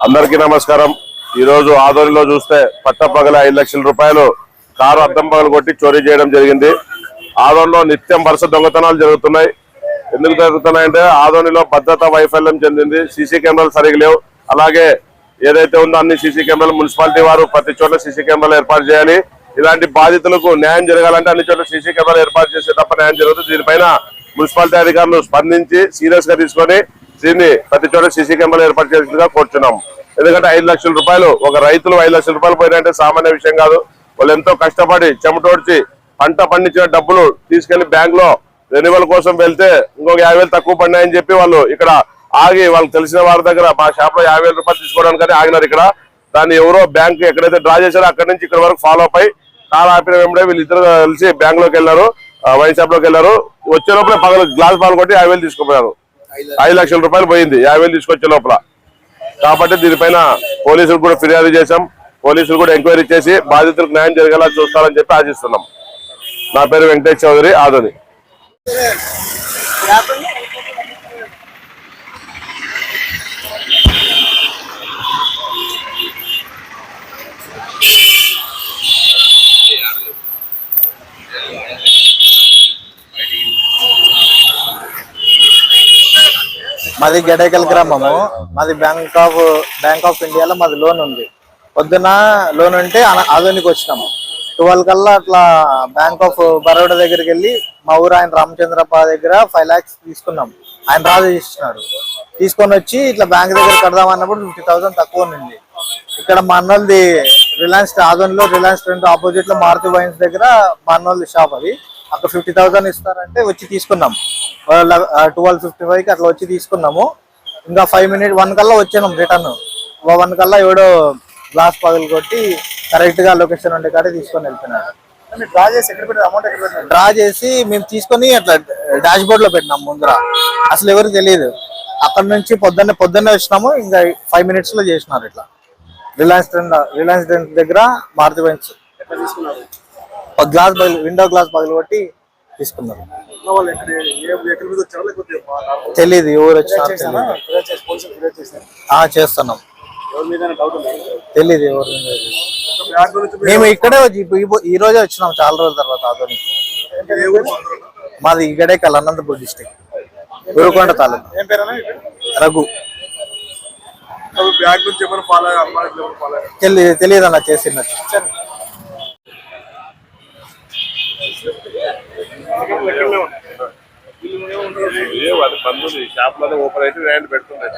అందరికీ నమస్కారం. ఈరోజు ఆదోనిలో చూస్తే పట్టపగల ఐదు లక్షల రూపాయలు కారు అద్దం పగలు కొట్టి చోరీ చేయడం జరిగింది. ఆదోనిలో నిత్యం వరుస దొంగతనాలు జరుగుతున్నాయి. ఎందుకు జరుగుతున్నాయంటే ఆదోనిలో భద్రతా వైఫల్యం చెందింది. సీసీ కెమెరాలు సరిగా లేవు. అలాగే ఏదైతే ఉందో అన్ని సీసీ కెమెరాలు మున్సిపాలిటీ వారు ప్రతి చోట సీసీ కెమెరాలు ఏర్పాటు చేయాలి. ఇలాంటి బాధితులకు న్యాయం జరగాలంటే అన్ని చోట్ల సీసీ కెమెరాలు ఏర్పాటు చేసే తప్ప న్యాయం జరుగుతుంది దీనిపైన మున్సిపాలిటీ అధికారులు స్పందించి సీరియస్గా తీసుకొని దీన్ని ప్రతి చోట సీసీ కెమెరాలు ఏర్పాటు చేసినట్టుగా కోరుచున్నాం. ఎందుకంటే ఐదు లక్షల రూపాయలు ఒక రైతులు ఐదు లక్షల రూపాయలు పోయినంటే సామాన్య విషయం కాదు. వాళ్ళు ఎంతో కష్టపడి చెమటోడ్చి పంట పండించిన డబ్బులు తీసుకెళ్ళి బ్యాంక్లో రెన్యువల్ కోసం వెళ్తే ఇంకొక యాభై వేలు తక్కువ పడినాయని చెప్పి వాళ్ళు ఇక్కడ ఆగి వాళ్ళకి తెలిసిన వారి దగ్గర మా షాప్లో యాభై రూపాయలు తీసుకోవడానికి ఆగినారు ఇక్కడ. దాన్ని ఎవరో బ్యాంక్ ఎక్కడైతే డ్రా చేశారో అక్కడ నుంచి ఇక్కడ వరకు ఫాలో అప్ అయి కాలు ఆపిన వెంబడే వీళ్ళు ఇద్దరు కలిసి బ్యాంక్లోకి వెళ్ళారు వైన్ షాప్లోకి వెళ్ళారు. వచ్చే లోపల పగలు గ్లాస్ పాలు కొట్టి యాభై వేలు తీసుకుపోయారు. ఐదు లక్షల రూపాయలు పోయింది. యాభై వేలు తీసుకొచ్చే లోపల. కాబట్టి దీనిపైన పోలీసులు కూడా ఫిర్యాదు చేశాం. పోలీసులు కూడా ఎంక్వైరీ చేసి బాధితులకు న్యాయం జరిగేలా చూస్తారని చెప్పి ఆశిస్తున్నాం. నా పేరు వెంకటేష్ చౌదరి ఆదోని. మాది గడేకల్ గ్రామము. మాది బ్యాంక్ ఆఫ్ బ్యాంక్ ఆఫ్ ఇండియాలో మాది లోన్ ఉంది. పొద్దున లోన్ ఉంటే ఆధునికి వచ్చినాము. ట్వెల్వ్ కల్లా అట్లా బ్యాంక్ ఆఫ్ బరోడా దగ్గరికి వెళ్ళి మా ఊరు ఆయన రామచంద్రప్ప దగ్గర ఫైవ్ లాక్స్ తీసుకున్నాం ఆయన రాజు ఇచ్చినాడు తీసుకొని వచ్చి ఇట్లా బ్యాంక్ దగ్గర కడదాం అన్నప్పుడు ఫిఫ్టీ థౌసండ్ తక్కువ ఉంది ఇక్కడ మా అన్నోళ్ళది రిలయన్స్ ఆదోన్లో రిలయన్స్ ట్రెండ్ ఆపోజిట్లో మారుతి వైన్స్ దగ్గర మా అన్నోళ్ళది షాప్ అది. అక్కడ ఫిఫ్టీ థౌసండ్ ఇస్తారంటే వచ్చి తీసుకున్నాం ట్వెల్వ్ ఫిఫ్టీ ఫైవ్కి అట్లా వచ్చి తీసుకున్నాము. ఇంకా ఫైవ్ మినిట్ వన్ కల్లా వచ్చాను రిటర్న్ వన్ కల్లా ఎవడో గ్లాస్ పగలు కొట్టి కరెక్ట్గా లొకేషన్ ఉండే కాడే తీసుకొని వెళ్తున్నాడు. డ్రా చేసి ఎక్కడ పెట్టారు? అమౌంట్ ఎక్కడ పెట్టారు? డ్రా చేసి మేము తీసుకొని అట్లా డాష్ బోర్డ్లో పెట్టినాం ముందర. అసలు ఎవరికి తెలియదు. అక్కడ నుంచి పొద్దున్నే పొద్దున్నే వచ్చినాము ఇంకా ఫైవ్ మినిట్స్లో చేసినారు ఇట్లా. రిలయన్స్ ట్రెండ్ రిలయన్స్ ట్రెండ్ దగ్గర మారుతి బెంచ్ గ్లాస్ పగిలి విండో గ్లాస్ పగిలి కొట్టి తీసుకున్నారు. తెలియదు ఎవరు? తెలియదు ఆ చేస్తున్నాం. తెలియదు ఎవరు మేము ఇక్కడే ఈ- రోజే వచ్చినాం చాలా రోజుల తర్వాత మాత్రం? మాది గడేకల్ అనంతపూర్ డిస్టిక్. గురుకొండ తాలూకా. రఘు. అప్పుడు బ్యాంక్ నుంచి ఎవరు ఫాలో అయ్యారు అమ్మాయి ఎవరు ఫాలో అయ్యారు తెలియదు తెలియదు అన్న చేసినట్టు అది బంద్ ఉంది. షాప్లోనే ఓపెన్ అయితే ర్యాండ్ పెడుతుంది